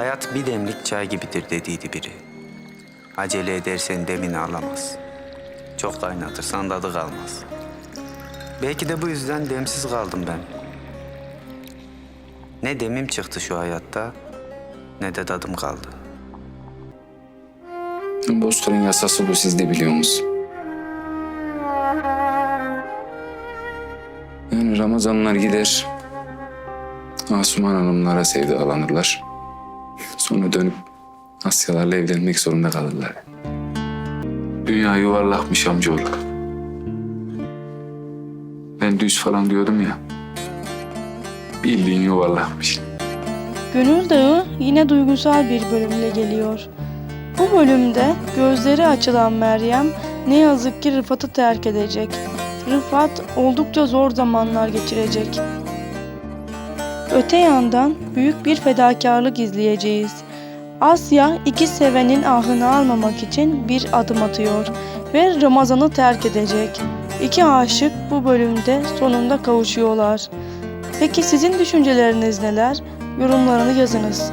Hayat bir demlik çay gibidir dediydi biri. Acele edersen demini alamaz. Çok kaynatırsan tadı kalmaz. Belki de bu yüzden demsiz kaldım ben. Ne demim çıktı şu hayatta, ne de tadım kaldı. Bozkır'ın yasası bu siz de biliyor musunuz? Yani Ramazanlar gider. Asuman Hanımlara sevdalanırlar. Sonra dönüp Asyalarla evlenmek zorunda kalırlar. Dünya yuvarlakmış amcaoğlu. Ben düz falan diyordum ya. Bildiğin yuvarlakmış. Gönül Dağı yine duygusal bir bölümle geliyor. Bu bölümde gözleri açılan Meryem ne yazık ki Rıfat'ı terk edecek. Rıfat oldukça zor zamanlar geçirecek. Öte yandan büyük bir fedakarlık izleyeceğiz. Asya iki sevenin ahını almamak için bir adım atıyor ve Ramazan'ı terk edecek. İki aşık bu bölümde sonunda kavuşuyorlar. Peki sizin düşünceleriniz neler? Yorumlarını yazınız.